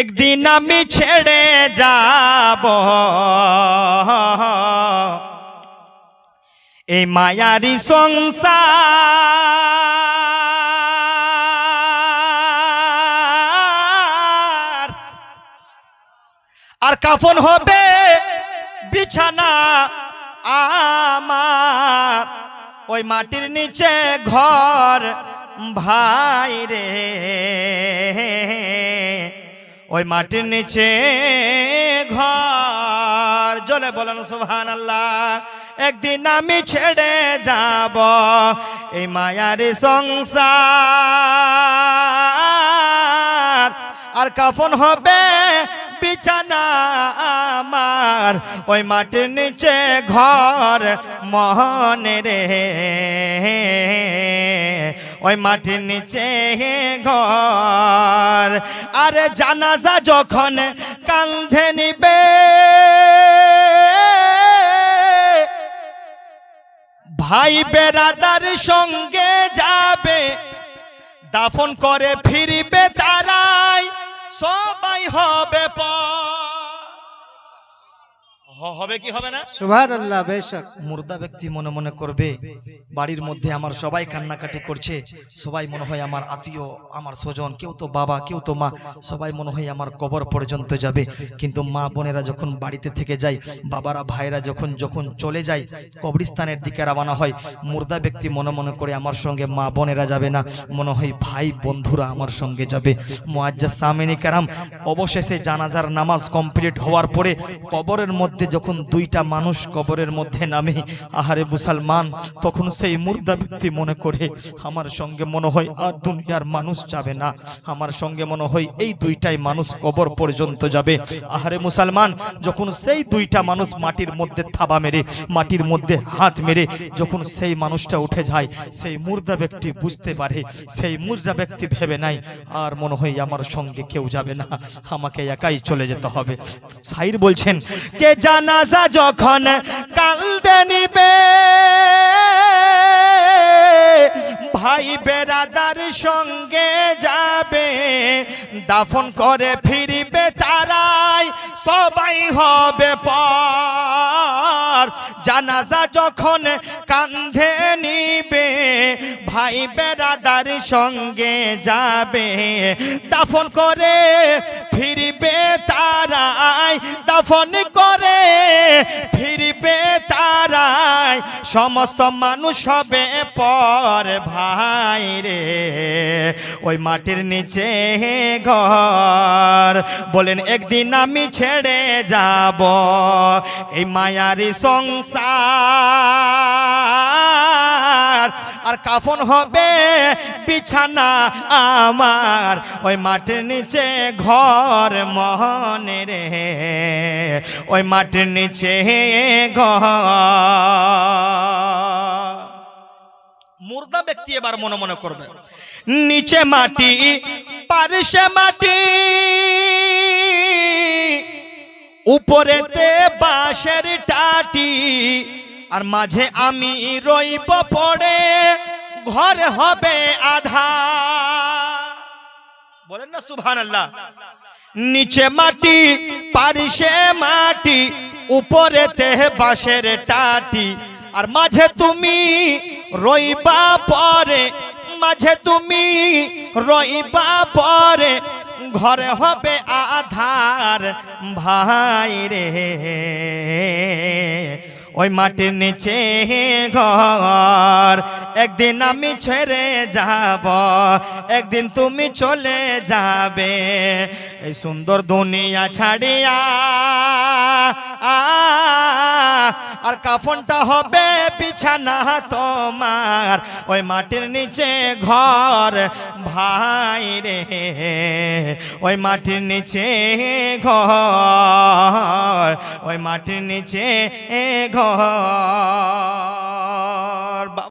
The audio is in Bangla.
একদিন আমি ছেড়ে যাব। এই মায়ারি সংসার। আর কাফন হবে বিছানা আমার। ওই মাটির নিচে ঘর ভাই রে ওই মাটির নিচে ঘর। জলে বলেন সুহান আল্লাহ একদিন আমি ছেড়ে যাব এই মায়ার সংসার। আর কাফন হবে বিছানা আমার। ওই মাটির নিচে ঘর মহনে রে। ওই মাটির নিচে ঘর। আর জানাজা যখন কান্ধে নিবে, ভাই বেড়াদার সঙ্গে যাবে, দাফন করে ফিরবে তারাই, সবাই হবে প- হ- হবে কি হবে না? সুভান আল্লাহ বেশক। মুর্দা ব্যক্তি মনে মনে করবে বাড়ির মধ্যে আমার সবাই কান্নাকাটি করছে সবাই মনে হয় আমার আত্মীয় আমার স্বজন কেউ তো বাবা কেউ তো মা সবাই মনে হয় আমার কবর পর্যন্ত যাবে। কিন্তু মা বোনেরা যখন বাড়িতে থেকে যায় বাবারা ভাইরা যখন যখন চলে যায় কবরস্থানের দিকে রওনা হয় মুর্দা ব্যক্তি মনে মনে করে আমার সঙ্গে মা বোনেরা যাবে না মনে হয় ভাই বন্ধুরা আমার সঙ্গে যাবে। মোয়াজ্জা সামিনী কারাম অবশেষে জানাজার নামাজ কমপ্লিট হওয়ার পরে কবরের মধ্যে যখন দুইটা মানুষ কবরের মধ্যে নামে, আহারে মুসলমান, তখন সেই মুর্দা ব্যক্তি মনে করে, আমার সঙ্গে মনে হয় আর দুনিয়ার মানুষ যাবে না। আমার সঙ্গে মনে হয় এই দুইটাই মানুষ কবর পর্যন্ত যাবে। আহারে মুসলমান, যখন সেই দুইটা মানুষ মাটির মধ্যে থাবা মেরে, মাটির মধ্যে হাত মেরে, যখন সেই মানুষটা উঠে যায়, সেই মুর্দা ব্যক্তি বুঝতে পারে, সেই মুর্দা ব্যক্তি ভেবে নাই, আর মনে হয় আমার সঙ্গে কেউ যাবে না, আমাকে একাই চলে যেতে হবে। সাইর বলছেন, কে জানাজা যখন কান্দে নিবে, ভাই বেরাদার সঙ্গে যাবে, দাফন করে ফিরবে তারাই, সবাই হবে পর। জানাজা যখন কান্ধে নিবে, ভাই বেরাদার সঙ্গে যাবে, দাফন করে ফিরবে তারাই, দাফন করে সমস্ত মানুষ হবে পর ভাই রে। ওই মাটির নিচে ঘর। বলেন, একদিন আমি ছেড়ে যাব এই মায়ারি সংসার। আর কাফন হবে বিছানা আমার। ওই মাটির নিচে ঘর মহনে রে। ওই মাটির নিচে ঘর মুর্দা ব্যক্তি এবার মনে মনে করবে। নিচে মাটি পারিসে মাটি, উপরেতে বাঁশের টাটি, আর মাঝে আমি রইব পড়ে, ঘর হবে আধা বলেন না সুভান আল্লাহ নিচে মাটি পারিসে মাটি উপরে উপরেতে বাঁশের টাটি, আর মাঝে তুমি রইবা পরে, মাঝে তুমি রইবা পরে, ঘরে হবে আধার ভাই রে। ওই মাটির নিচে ঘর, একদিন আমি ছেড়ে যাব, একদিন তুমি চলে যাবে। এই সুন্দর দুনিয়া ছাড়িয়া আর কাফনটা হবে বিছানা তোমার, ওই মাটির নিচে ঘর ভাই রে, ওই মাটির নিচে ঘর, ওই মাটির নিচে ঘর।